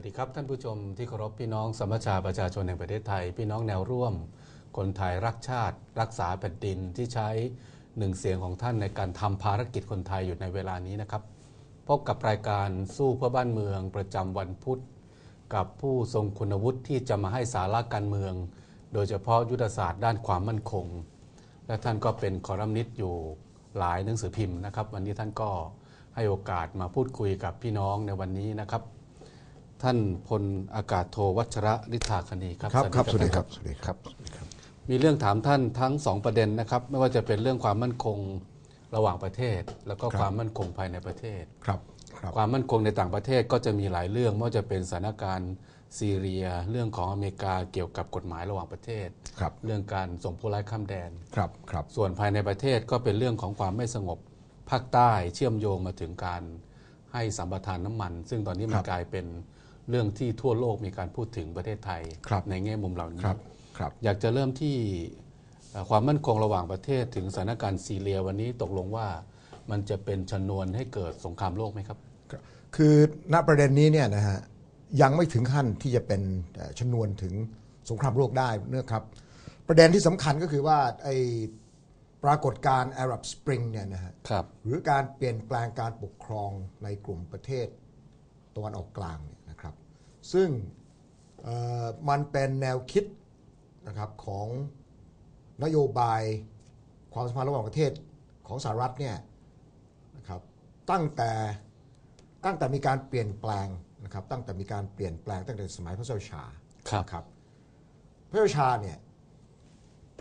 สวัสดีครับ ท่านผู้ชมที่เคารพพี่น้องสมัชชาประชาชนแห่งประเทศไทย พี่น้องแนวร่วม คนไทยรักชาติ รักษาแผ่นดินที่ใช้หนึ่งเสียงของท่านในการทำภารกิจคนไทยอยู่ในเวลานี้นะครับ พบกับรายการสู้เพื่อบ้านเมือง ประจำวันพุธ กับผู้ทรงคุณวุฒิที่จะมาให้สาระการเมือง โดยเฉพาะยุทธศาสตร์ด้านความมั่นคง และท่านก็เป็นคอลัมนิสต์อยู่หลายหนังสือพิมพ์นะครับ วันนี้ท่านก็ให้โอกาสมาพูดคุยกับพี่น้องในวันนี้นะครับ ท่านพลอากาศโทวัชระฤทธาคณีครับครับครับสวัสดีท่านครับสวัสดีครับสวัสดีครับ มีเรื่องถามท่านทั้งสองประเด็นนะครับ ไม่ว่าจะเป็นเรื่องความมั่นคงระหว่างประเทศ แล้วก็ครับความมั่นคงภายในประเทศครับครับความมั่นคงในต่างประเทศก็จะมีหลายเรื่องไม่ว่าจะเป็นสถานการณ์ซีเรีย เรื่องของอเมริกาเกี่ยวกับกฎหมายระหว่างประเทศครับเรื่องการส่งผู้ร้ายข้ามแดนครับครับ ส่วนภายในประเทศก็เป็นเรื่องของความไม่สงบภาคใต้เชื่อมโยงมาถึงการให้สัมปทานน้ำมัน ซึ่งตอนนี้มันกลายเป็น เรื่องที่ทั่วโลกมีการพูดถึงประเทศไทยครับในแง่มุมเหล่านี้ครับครับอยากจะเริ่มที่เอ่อความมั่นคงระหว่างประเทศถึงสถานการณ์ซีเรียวันนี้ตกลงว่ามันจะเป็นชนวนให้เกิดสงครามโลกไหมครับครับคือณประเด็นนี้เนี่ยนะฮะยังไม่ถึงขั้นที่จะเป็นเอ่อชนวนถึงสงครามโลกได้เนื่องครับ ประเด็นที่สำคัญก็คือว่าไอปรากฏการณ์อาหรับสปริงเนี่ยนะฮะครับหรือการเปลี่ยนแปลงการปกครองในกลุ่มประเทศตะวันออกกลางเนี่ยนะครับ ซึ่งเอ่อมันเป็นแนวคิดนะครับของนโยบายความสัมพันธ์ระหว่างประเทศของสหรัฐเนี่ยนะครับตั้งแต่ตั้งแต่มีการเปลี่ยนแปลงนะครับตั้งแต่มีการเปลี่ยนแปลงตั้งแต่สมัยพระเจ้าชาครับนะครับพระเจ้าชาเนี่ย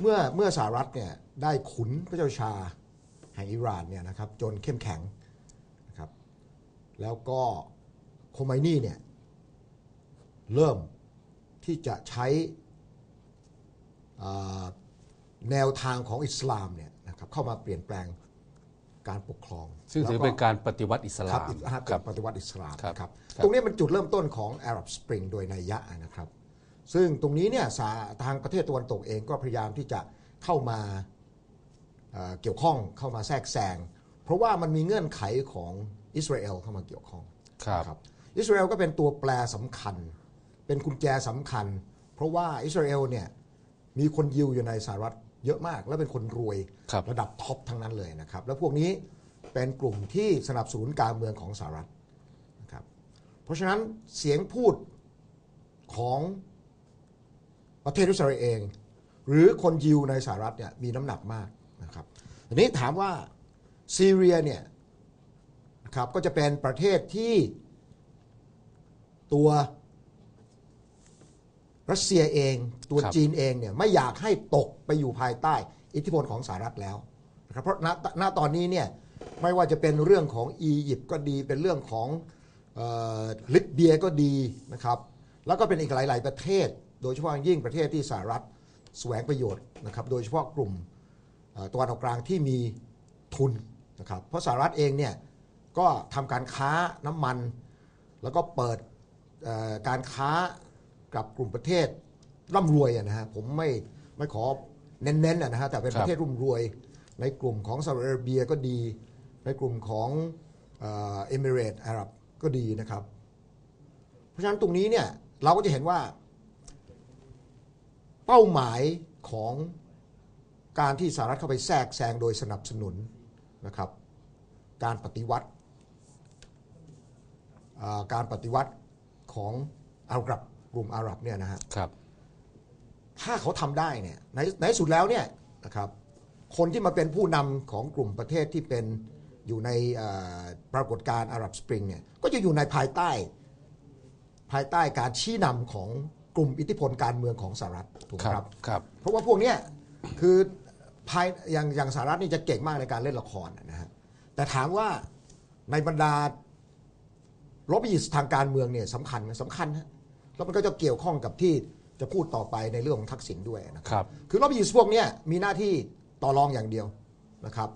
เมื่อเมื่อสหรัฐเนี่ยได้ขุนพระเจ้าชาแห่งอิหร่านเนี่ยนะครับจนเข้มแข็งนะครับแล้วก็โคไมนีเนี่ย เริ่มที่จะใช้อ่าแนวทางของอิสลามเนี่ยนะครับเข้ามาเปลี่ยนแปลงการปกครอง ซึ่งถือแล้วเป็นการปฏิวัติอิสคลารับมอิสลามครับปฏิวัติอิสลามครับนะครับครับตรงนี้มันจุดเริ่มต้นของ Arab Spring โดยนัยยะนะครับ ซึ่งตรงนี้เนี่ยสาทางประเทศตะวันตกเองก็พยายามที่จะเข้ามาเอ่อเกี่ยวข้องเข้ามาแทรกแซงเพราะว่ามันมีเงื่อนไขของอิสราเอลเข้ามาเกี่ยวข้องครับอิสราเอลก็เป็นตัวแปรสำคัญ เป็นกุญแจสำคัญ เพราะว่าอิสราเอลเนี่ยมีคนยิวอยู่ในสหรัฐเยอะมาก และเป็นคนรวยครับระดับท็อปทั้งนั้นเลยนะครับ แล้วพวกนี้เป็นกลุ่มที่สนับสนุนการเมืองของสหรัฐนะครับเพราะฉะนั้นเสียงพูดของประเทศอิสราเอลเอง หรือคนยิวในสหรัฐเนี่ยมีน้ำหนักมากนะครับทีนี้ถามว่าซีเรียเนี่ยนะครับก็จะเป็นประเทศที่ตัว รัสเซียเองตัวครับจีนเองเนี่ยไม่อยากให้ตกไปอยู่ภายใต้ อิทธิพลของสหรัฐแล้วนะครับเพราะณณตอนนี้เนี่ยไม่ว่าจะเป็นเรื่องของอียิปต์ก็ดีเป็นเรื่องของเอ่อลิบเบียก็ดีนะครับแล้วก็เป็นอีกหลาย ๆ ประเทศ โดยเฉพาะอย่างยิ่งประเทศที่สหรัฐแสวงประโยชน์นะครับโดยเฉพาะกลุ่ม เอ่อตะวันออกกลางที่มีทุนนะครับเพราะสหรัฐเองเนี่ยก็ทำการค้าน้ำมัน แล้วก็เปิดเอ่อการค้า กับกลุ่มประเทศร่ำรวยอะนะฮะผมไม่ไม่ขอเน้นๆอะนะฮะแต่เป็นครับประเทศร่ำรวย ในกลุ่มของซาอุดิอาระเบียก็ดี ในกลุ่มของเอ่อเอมิเรตส์อาหรับก็ดีนะครับ เพราะฉะนั้นตรงนี้เนี่ยเราก็จะเห็นว่า เป้าหมายของการที่สหรัฐเข้าไปแทรกแซงโดยสนับสนุนนะครับ การปฏิวัติอ่าการปฏิวัติของอาหรับ กลุ่มอาหรับเนี่ยนะฮะครับ ถ้าเขาทำได้เนี่ยในในที่สุดแล้วเนี่ยนะครับคนที่มาเป็นผู้นำของกลุ่มประเทศที่เป็นอยู่ในอ่าปรากฏการณ์อาหรับสปริงเนี่ยก็จะอยู่ในภายใต้ ภายใต้การชี้นำของกลุ่มอิทธิพลการเมืองของสหรัฐถูกไหมคครัรับบครับ เพราะว่าพวกเนี้ยคือภายอย่างอย่างสหรัฐนี่จะเก่งมากในการเล่นละครนะฮะแต่ถามว่าในบรรดาลบยิสทางการเมืองเนี่ยสำคัญไหมสำคัญฮะ แล้วมันก็จะเกี่ยวข้องกับที่จะพูดต่อไปในเรื่องของทักษิณด้วยนะครับครับ คือลอบบี้ยิสพวกเนี้ยมีหน้าที่ต่อรองอย่างเดียวนะครับ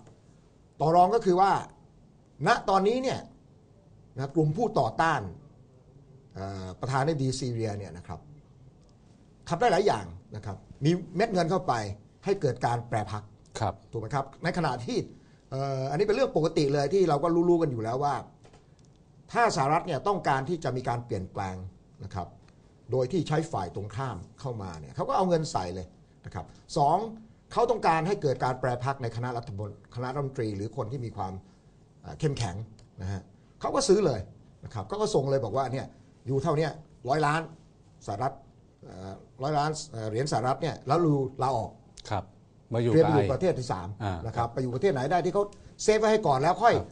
ต่อรองก็คือว่า ณตอนนี้เนี่ยนะกลุ่มผู้ต่อต้านเอ่อประธานาธิบดีซีเรียเนี่ยนะครับทำได้หลายอย่างนะครับ มีเม็ดเงินเข้าไปให้เกิดการแปรพัก ครับ ถูกไหมครับ ในขณะที่เอ่ออันนี้เป็นเรื่องปกติเลยที่เราก็รู้ๆกันอยู่แล้วว่า ถ้าสหรัฐเนี่ยต้องการที่จะมีการเปลี่ยนแปลงนะครับ โดยที่ใช้ฝ่ายตรงข้ามเข้ามาเนี่ยเขาก็เอาเงินใส่เลยนะครับสองเขาต้องการให้เกิดการแปรพักในคณะรัฐมนคณะรัฐมนตรี หรือคนที่มีความเอ่อเข้มแข็งนะฮะเขาก็ซื้อเลยนะครับเขาก็ส่งเลยบอกว่าเนี่ยอยู่เท่าเนี้ร้อยล้านสหรัฐร้อยล้านเอ่อเหรียญสหรัฐเนี่ยแล้วรูลาออกครับมาอยู่เตรียมกับไปไออยู่ประเทศที่สามอ่านนะครับไปอยู่ประเทศไหนได้ที่เขาเซฟไว้ให้ก่อนแล้วค่อยครับ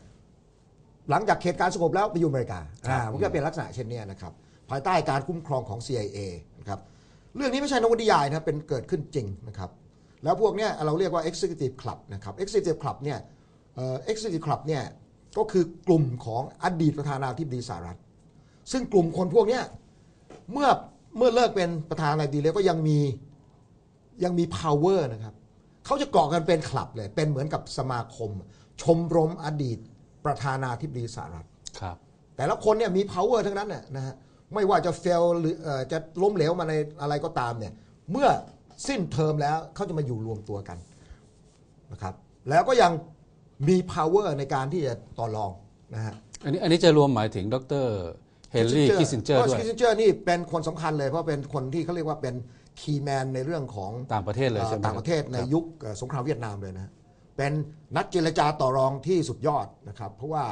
หลังจากเขตการสงบแล้วไปอยู่อเมริกาครับอ่ามันก็เป็นลักษณะเช่นเนี้ยนะครับ ภายใต้การคุ้มครองของ CIA นะครับเรื่องนี้ไม่ใช่นวนิยายนะเป็นเกิดขึ้นจริงนะครับแล้วพวกเนี้ยเราเรียกว่า Executive Club นะครับ Executive Club เนี่ยเอ่อ Executive Club เนี่ยก็คือกลุ่มของอดีตประธานาธิบดีสหรัฐ ซึ่งกลุ่มคนพวกเนี้ยเมื่อเมื่อเลิกเป็นประธานาธิบดีแล้วก็ยังมียังมี power นะครับเขาจะเกาะกันเป็นคลับเลย เป็นเหมือนกับสมาคม ชมรมอดีตประธานาธิบดีสหรัฐครับแต่ละคนเนี่ยมี power ทั้งนั้นน่ะนะฮะ ไม่ว่าจะ fail หรือเอ่อจะล้มเหลวมาในอะไรก็ตามเนี่ยเมื่อสิ้นเทอมแล้วเขาจะมาอยู่รวมตัวกันนะครับแล้วก็ยังมี power ในการที่จะต่อรองนะฮะอันนี้อันนี้จะรวมหมายถึงดรเฮนรี่คิสซินเจอร์ด้วยคิสซินเจอร์นี่เป็นคนสำคัญเลย เพราะเป็นคนที่เขาเรียกว่าเป็นคีย์แมนในเรื่องของต่างประเทศเลยใช่ไหมต่างประเทศในครับยุคเอ่อสงครามเวียดนามเลยนะฮะเป็นนักเจรจาต่อรองที่สุดยอดนะครับ เพราะว่า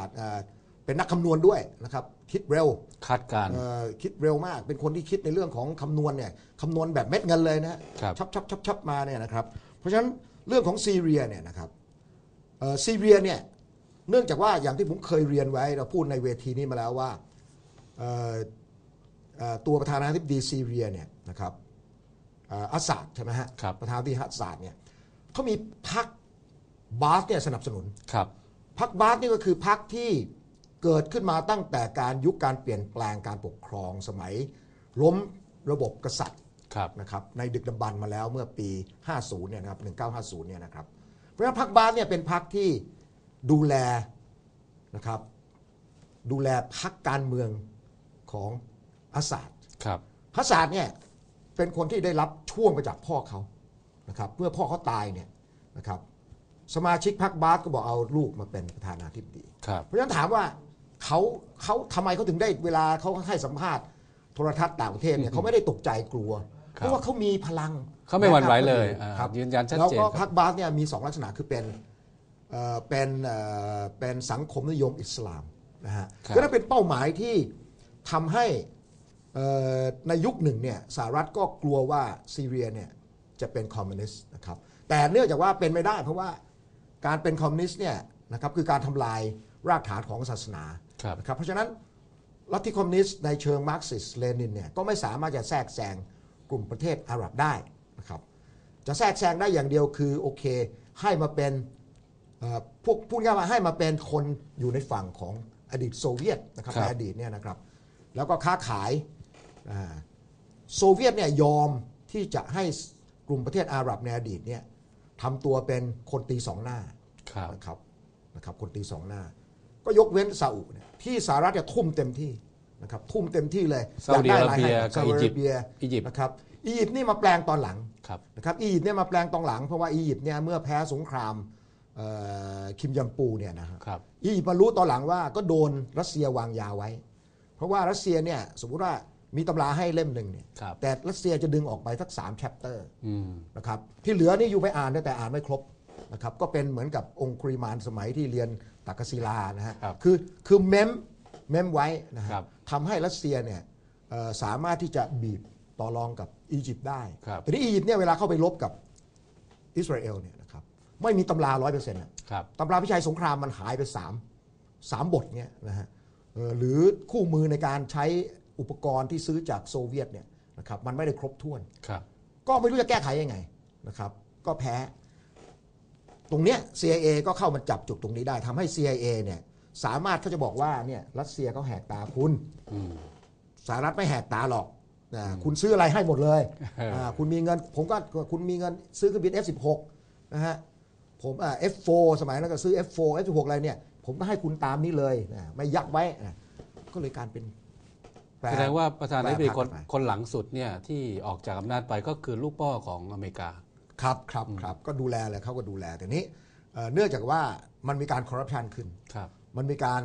เอ่อเป็นนักคำนวณด้วยนะครับคิดเร็วคาดการณ์ เอ่อคิดเร็วมาก เป็นคนที่คิดในเรื่องของคำนวณเนี่ยคำนวณแบบเม็ดเงินเลยนะฮะครับ ชับชับชับชับมาเนี่ยนะครับ เพราะฉะนั้นเรื่องของซีเรียเนี่ยนะครับเอ่อซีเรียเนี่ยเนื่องจากว่าอย่างที่ผมเคยเรียนไว้เราพูดในเวทีนี้มาแล้วว่าเอ่อเอ่อตัวประธานาธิบดีซีเรียเนี่ยนะครับเอ่ออัสซาดใช่ไหมฮะครับ ประธานาธิบดีอัสซาดเนี่ยเขามีพรรคบาสเนี่ยสนับสนุน ครับ พรรคบาสนี่ก็คือพรรคที่ เกิดขึ้นมาตั้งแต่การยุคการเปลี่ยนแปลงการปกครองสมัย ล้มระบบกษัตริย์ครับนะครับในดึกดำบรรพ์มาแล้วเมื่อปี 50 เนี่ยนะครับ1950 เนี่ยนะครับ เพราะฉะนั้นพรรคบาสเนี่ยเป็นพรรคที่ดูแลนะครับ ดูแลพรรคการเมืองของอาสาดครับฮัสซาดเนี่ยเป็นคนที่ได้รับช่วงมาจากพ่อเขานะครับเมื่อพ่อเขาตายเนี่ยนะครับสมาชิกพรรคบาสก็บอกเอาลูกมาเป็นประธานาธิบดีครับเพราะฉะนั้นถามว่า เขาเขาทำไมเขาถึงได้เวลาเขาให้สัมภาษณ์โทรทัศน์ต่างประเทศเนี่ยเขาไม่ได้ตกใจกลัวครับเพราะว่าเขามีพลังเขาไม่หวั่นไหวเลยนะครับอ่าครับยืนยันชัดแล้วเจนก็คพรรัรบคบาสเนี่ยมีสองลักษณะคือเป็นเอ่อเป็นเอ่อเป็นสังคมนิยมอิสลามนะฮะครับก็นั่นเป็นเป้าหมายที่ทำให้เอ่อในยุคหนึ่งเนี่ยสหรัฐก็กลัวว่าซีเรียเนี่ยจะเป็นคอมมิวนิสต์นะครับแต่เนื่องจากว่าเป็นไม่ได้เพราะว่าการเป็นคอมมิวนิสต์เนี่ยนะครับคือการทำลายรากฐานของศาสนา ครับ นะครับเพราะฉะนั้นลัทธิคอมมิวนิสต์ในเชิงมาร์กซิสเลนินเนี่ยก็ไม่สามารถจะแทรกแซงกลุ่มประเทศอาหรับได้นะครับจะแทรกแซงได้อย่างเดียวคือโอเค ให้มาเป็นเอ่อพวกพูดง่ายๆว่าให้มาเป็นคนอยู่ในฝั่งของอดีตโซเวียตนะครับครับในอดีตเนี่ยนะครับแล้วก็ค้าขายอ่าโซเวียตเนี่ยยอมที่จะให้กลุ่มประเทศอาหรับในอดีตเนี่ยทำตัวเป็นคนตีสองหน้าครับนะครับนะครับคนตีสองหน้า ก็ยกเว้นซาอุเนี่ยที่สหรัฐจะทุ่มเต็มที่นะครับทุ่มเต็มที่เลยซาอุดิอาระเบียอยากกับได้อีอะไรยิให้ปต์ซาอุดิอาระเบียอียิปต์นะครับอียิปต์นี่มาแปลงตอนหลังครับนะครับอียิปต์เนี่ยมาแปลงตอนหลังเพราะว่าอียิปต์เนี่ยเมื่อแพ้สงครามเอ่อคิมยัมปูเนี่ยนะครับครับอียิปต์มารู้ตอนหลังว่าก็โดนรัสเซียวางยาไว้ เพราะว่ารัสเซียเนี่ยสมมติว่ามีตำราให้เล่มหนึ่งเนี่ยครับแต่รัสเซียจะดึงออกไปสักสามแชปเตอร์อืมนะครับที่เหลือนี่อยู่ไปอ่านได้แต่อ่านไม่ครบ นะครับก็เป็นเหมือนกับองคุริมานสมัยที่เรียนตักกศิลานะฮะครับคือคือเมมเมมไว้นะฮะครับทำให้รัสเซียเนี่ยเอ่อสามารถที่จะบีบต่อรองกับอียิปต์ได้ครับ แต่ที่อียิปต์เนี่ยเวลาเข้าไปรบกับอิสราเอลเนี่ยนะครับไม่มีตำราร้อยเปอร์เซ็นต์ครับ ตำราพิชัยสงครามมันหายไปสามสามบทเนี่ยนะฮะเอ่อหรือคู่มือในการใช้อุปกรณ์ที่ซื้อจากโซเวียตเนี่ยนะครับมันไม่ได้ครบถ้วน ครับ ก็ไม่รู้จะแก้ไขยังไงนะครับ ก็แพ้ ตรงเนี้ย CIA ก็เข้ามาจับจุดตรงนี้ได้ทำให้ CIA เนี่ยสามารถเขาจะบอกว่าเนี่ยรัสเซียเขาแหกตาคุณอืมสหรัฐไม่แหกตาหรอกนะคุณซื้ออะไรให้หมดเลยเอออ่าคุณมีเงินผมก็คุณมีเงินซื้อเครื่องบิน F16 นะฮะผมอ่า F4 สมัยนั้นก็ซื้อ F4 F16 อะไรเนี่ย ผมก็ให้คุณตามนี้เลยนะไม่ยักไว้นะก็เลยการเป็นปลแสดงว่าประธานาธิบดีคนแปรพักไปคนหลังสุดเนี่ยที่ออกจากอำนาจไปก็คือลูกพ่อของอเมริกา ครับครับครับก็ดูแลเลยเขาก็ดูแลแต่นี้เอ่อเนื่องจากว่ามันมีการคอร์รัปชันขึ้นครับมันมีการ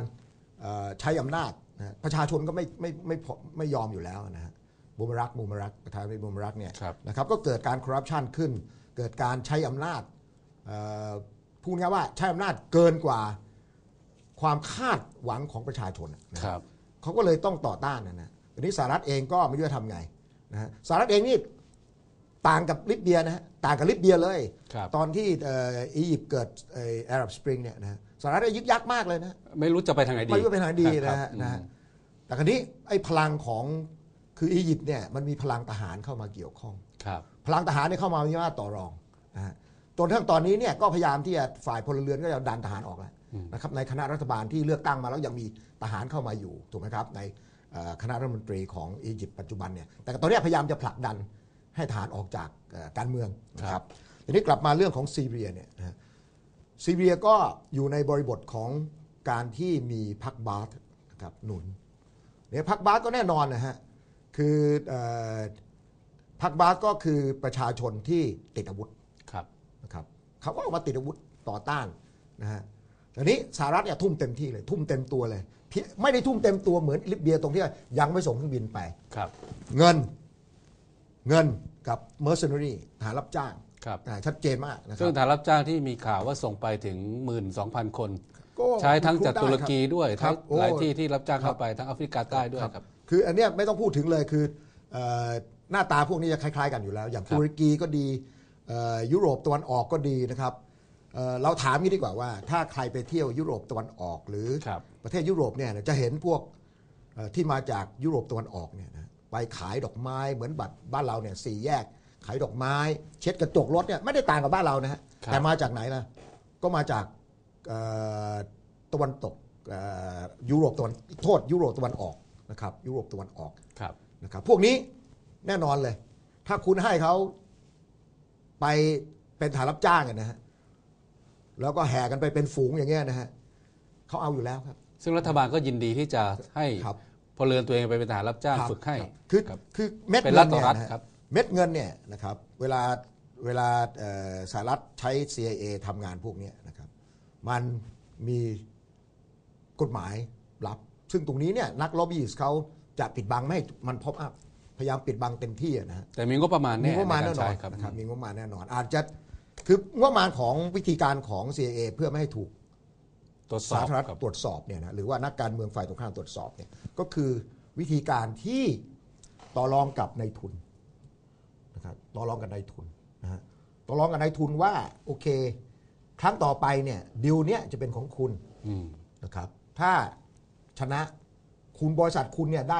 เอ่อใช้อำนาจนะประชาชนก็ไม่ไม่ไม่พอไม่ยอมอยู่แล้วนะฮะบูมรักบูมรักประธานาธิบดีบูมรักเนี่ยครับนะครับก็เกิดการคอร์รัปชันขึ้น เกิดการใช้อำนาจเอ่อพูดง่ายๆว่าใช้อำนาจเกินกว่าความคาดหวังของประชาชนนะครับเขาก็เลยต้องต่อต้านนะนะทีนี้สหรัฐเองก็ไม่รู้จะทำไงนะฮะสหรัฐเองนี่ ต่างกับลิบเบียนะฮะต่างกับลิบเบียเลย ครับตอนที่เอ่ออียิปต์เกิดอาหรับสปริงเนี่ยนะฮะสหรัฐก็ยึกยักมากเลยนะ ไม่รู้จะไปทางไหนดีไม่รู้เป็นทางดีครันะบฮะนะฮะอืมแต่คราวนี้ไอ้พลังของคืออียิปต์เนี่ยมันมีพลังทหารเข้ามาเกี่ยวข้อง ครับ พลังทหารเนี่ยเข้ามามีอำนาจต่อรองนะฮะจนทั้งตอนนี้เนี่ยก็พยายามที่จะฝ่ายพลเรือนก็จะดันทหารออกแล้วนะครับในคณะรัฐบาลที่เลือกตั้งมาแล้วยังมีทหารเข้ามาอยู่ถูกไหมครับในเอ่อคณะรัฐมนตรีของอียิปต์ปัจจุบันเนี่ยแต่ตอนนี้พยายามจะผลักดัน ให้ทหารออกจากเอ่อการเมืองนะครับทีนี้กลับมาเรื่องของซีเรียเนี่ยนะฮะซีเรียก็อยู่ในบริบทของการที่มีพรรคบาธนะครับหนุนเนี่ยพรรคบาธก็แน่นอนนะฮะคือเอ่อพรรคบาสก็คือประชาชนที่ติดอาวุธครับนะครับเขาก็ออกมาติดอาวุธต่อต้านนะฮะทีนี้สหรัฐเนี่ยทุ่มเต็มที่เลย ทุ่มเต็มตัวเลยเพียไม่ได้ทุ่มเต็มตัวเหมือนลิบเบียตรงที่ว่ายังไม่ส่งเครื่องบินไปครับ เงิน เงินกับเมอร์เซน a รีทหารรับจ้างครับอ่าชัดเจนมากนะคซึ่รังบ ฐานรับจ้างที่มีข่าวว่าส่งไปถึง 12,000 คน ก็ใช้ทั้งจากได้ตุรกีด้วยครัทั้บงโอ้ หลายที่ที่รับจ้างครัเข้าบไปทั้งแอฟริกาใต้ด้วยครับ คืออันเนี้ยไม่ต้องพูดถึงเลยคือเอ่อหน้าตาพวกนี้จะคล้าย ๆ กันอยู่แล้ว อย่างครับ ตุรกีก็ดีเอ่อยุโรปตะวันออกก็ดีนะครับเอ่อเราถามงี้ดีกว่าว่า ถ้าใครไปเที่ยวยุโรปตะวันออกหรือ ครับ ประเทศยุโรปเนี่ยจะเห็นพวกเอ่อที่มาจากยุโรปตะวันออกเนี่ยนะ ไปขายดอกไม้เหมือนบัตรบ้านเราเนี่ยสี่แยก ขายดอกไม้ เช็ดกระจกรถเนี่ยไม่ได้ต่างกับบ้านเรานะฮะครับ แต่มาจากไหนล่ะ ก็มาจากเอ่อตะวันตกเอ่อยุโรปตะวันโทษยุโรปตะวันออกนะครับยุโรปตะวันออก ครับ นะครับพวกนี้แน่นอนเลย ถ้าคุณให้เขาไปเป็นฐานรับจ้างอะนะฮะแล้วก็แห่กันไปเป็นฝูงอย่างเงี้ยนะฮะเขาเอาอยู่แล้วครับ ซึ่งรัฐบาลก็ยินดีที่จะให้ครับ พลเรือนตัวเองไปเป็นทหารรับจ้างครับฝึกให้ครับคือครับ คือเม็ดเป็นเงิรัฐนต่อเนี่ยรัฐนะฮะครับ เม็ดเงินเนี่ยนะครับเวลาเวลาเอ่อสหรัฐใช้ CIA ทำงานพวกเนี้ยนะครับ มันมีกฎหมายรับ ซึ่งตรงนี้เนี่ยนักล็อบบี้เขาจะปิดบังไม่ให้มันพบอัพพยายามปิดบังเต็มที่อะนะฮะ แต่มีงบประมาณมีแน่งบประมาณในแน่กนใช้อนครับ นะครับมีงบประมาณแน่นอน อาจจะคืองบประมาณของวิธีการของ CIA เพื่อไม่ให้ถูก ตรวจสอสาบธารณรัฐครับตรวจสอบเนี่ยนะหรือว่านักการเมืองฝ่ายตรงข้ามตรวจสอบเนี่ยก็คือวิธีการที่ต่อรองกับนายทุนนะครับต่อรองกับนายทุนนะฮะต่อรองกับนายทุนว่าโอเค ครั้งต่อไปเนี่ยดิวเนี่ยจะเป็นของคุณอืมนะครับ ถ้าชนะคุณบริษัทคุณเนี่ยได้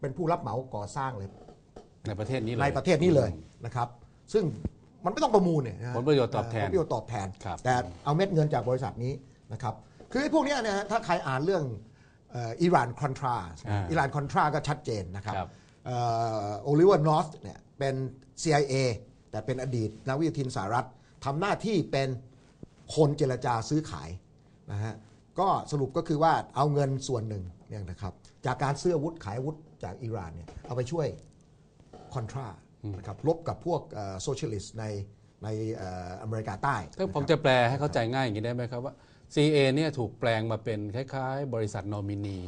เป็นผู้รับเหมาก่อสร้างเลย ในประเทศนี้เลยในประเทศนี้เลยนะครับ ซึ่งมันไม่ต้องประมูลเนี่ยนะฮะผลประโยชน์ตอบแทนผลประโยชน์ตอบแทนครับแต่เอาเม็ดเงินจากบริษัทนี้ นะครับคือไอ้พวกเนี้ยนะฮะถ้าใครอ่านเรื่องเอ่ออิหร่านคอนทราอ่าอิหร่านคอนทราก็ชัดเจนนะครับครับโอลิเวอร์นอร์เนี่ยเป็น CIA แต่เป็นอดีตนักวิทยาทินสหรัฐทำหน้าที่เป็นคนเจรจาซื้อขายนะฮะก็สรุปก็คือว่าเอาเงินส่วนหนึ่งเนี่ยนะครับจากการซื้ออาวุธขายอาวุธจากอิหร่านเนี่ยเอาไปช่วยคอนทรานะครับลบกับพวกโซเชียลิสต์ในในเอ่ออเมริกาใต้ถ้าผมจะแปลให้เข้าใจง่ายอย่างนี้ได้ไหมครับว่า CA เนี่ยถูกแปลงมาเป็นคล้ายๆ บริษัทนอมินี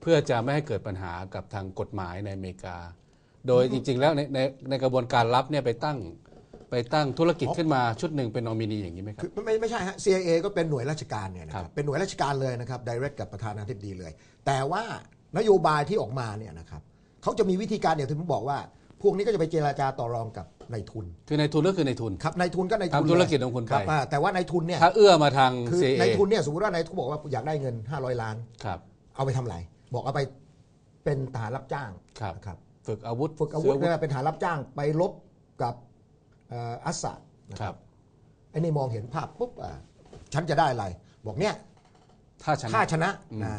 เพื่อจะไม่ให้เกิดปัญหากับทางกฎหมายในอเมริกา โดยจริง ๆ แล้วในในในกระบวนการรับเนี่ยไปตั้งไปตั้งธุรกิจขึ้นมาชุดหนึ่งเป็นนอมินีอย่างนี้ไหมครัคืบอไม่ไม่ใช่ฮะ CIA ก็เป็นหน่วยราชการเนี่ยนะคครัรับ บเป็นหน่วยราชการเลยนะครับ direct กับประธานาธิบดีเลย แต่ว่านโยบายที่ออกมาเนี่ยนะครับเขาจะมีวิธีการอย่างที่ผมบอกว่า พวกนี้ก็จะไปเจราจาต่อรองกับนายทุน คือในทุนก็คือในทุนครับนายทุนก็นายทุนทำธุรเลยกิจของคุณไปรับอ่าแต่ว่านายทุนเนี่ยถ้าเอื้อมาทางคือ CA นายทุนเนี่ยสมมติว่านายทุนบอกว่าอยากได้เงิน 500 ล้านครับเอาไปทำอะไรบอกเอาไปเป็นทหารรับจ้างครับนะครับฝึกอาวุธฝึกอาวุธซื้เนี่ยเป็นทหารรับจ้างไปรบกับเอ่ออัสสัดนะครับไอ้นี่มองเห็นภาพปุ๊บอะฉันจะได้อะไร บอกเนี่ยถ้าชนะถ้าชนะอืมอ่า